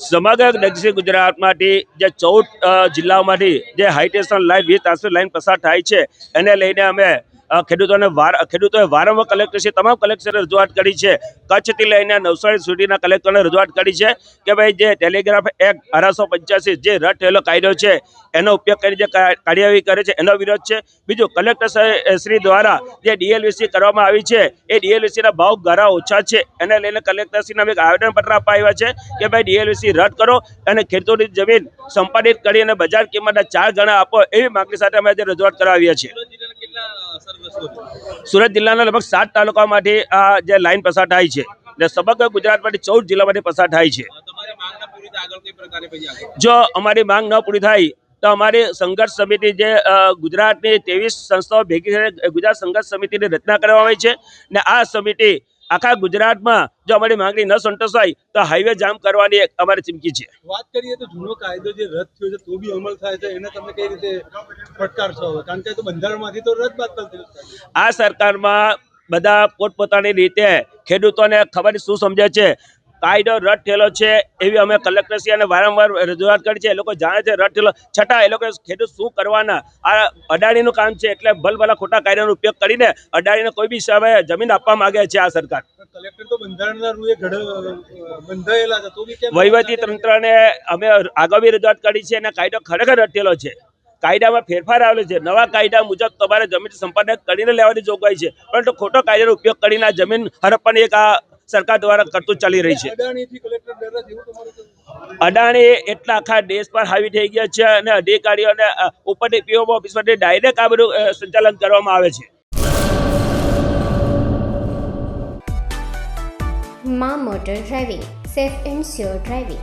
સમગ્ર દક્ષિણ ગુજરાતમાંથી જે ચૌદ જિલ્લાઓમાંથી જે હાઈટેશન લાઇન વીજ ટ્રાન્સફર લાઇન પસાર થાય છે, એને લઈને અમે ખેડૂતોને ખેડૂતોએ વારંવાર કલેક્ટરશ્રી તમામ કલેક્ટરે રજૂઆત કરી છે. કચ્છથી લઈને નવસારી સુધીના કલેક્ટરને રજૂઆત કરી છે કે ભાઈ જે ટેલિગ્રાફ એક્ટ અઢારસો પંચ્યાસી જે રદ થયેલો કાયદો છે, એનો ઉપયોગ કરી જે કાર્યવાહી કરે છે, એનો વિરોધ છે. બીજું કલેક્ટર શ્રી દ્વારા જે ડીએલવીસી કરવામાં આવી છે, એ ડીએલવીસીના ભાવ ઘણા ઓછા છે. એને લઈને કલેક્ટરશ્રીને એક આવેદનપત્ર આપવા છે કે ભાઈ ડીએલવીસી રદ કરો અને ખેડૂતોની જમીન સંપાદિત કરી અને બજાર કિંમતના ચાર ગણા આપો એવી માંગણી સાથે અમે આજે રજૂઆત કરાવીએ છીએ સુરત જિલ્લાના લગભગ સાત તાલુકામાંથી આ જે લાઈન પસાર થાય છે ને સમગ્ર ગુજરાતમાંથી ચૌદ જિલ્લામાંથી પસાર થાય છે. જો અમારી માંગ ન પૂરી થાય તો અમારી સંઘર્ષ સમિતિ જે ગુજરાતની ત્રેવીસ સંસ્થાઓ ભેગી ગુજરાત સંઘર્ષ સમિતિની રચના કરવામાં આવી છે ને આ સમિતિ આખા ગુજરાતમાં જો અમારી માંગણી ન સંતોષાય તો હાઈવે જામ કરવાની અમારી ચીમકી છે. વાત કરીએ તો જૂનો કાયદો જે રદ થયો છે, તો બી અમલ થાય છે, એને તમે કઈ રીતે ફટકારશો હવે કારણ કે તો બંધારણમાંથી તો રદ બાદ આ સરકારમાં બધા પોતપોતાની રીતે ખેડૂતોને ખબર શું સમજે છે? કાયદો રદ થયેલો છે એવી અમે કલેક્ટરશ્રી અને વારંવાર રજૂઆત કરી છે. એ લોકો જાણે છે રદ થયેલો. છતાં એ લોકો ખેડૂત શું કરવાના? આ અડાણીનું કામ છે એટલે ભલભલા ખોટા કાયદાનો ઉપયોગ કરીને અડાણીને કોઈ બી સમયે જમીન આપવા માંગે છે આ સરકાર. વહીવટી તંત્રને અમે આગળ રજૂઆત કરી છે અને કાયદો ખરેખર રદ થયેલો છે. કાયદામાં ફેરફાર આવેલો છે. નવા કાયદા મુજબ તમારે જમીન સંપાદન કરીને લેવાની જોગવાઈ છે. પરંતુ ખોટો કાયદાનો ઉપયોગ કરીને આ જમીન હડપવાની એક આ સરકાર દ્વારા કરતું ચાલી રહી છે. અદાણીથી કલેક્ટર ડરે છે એવું તમારું કહેવું? અડાણી એટલા આખા દેશ પર હાવી થઈ ગયા છે અને અધિકારીઓને ઉપરની પીઓ ઓફિસ માટે ડાયરેક્ટ આ બધું સંચાલન કરવામાં આવે છે. Maa motor driving safe and sure driving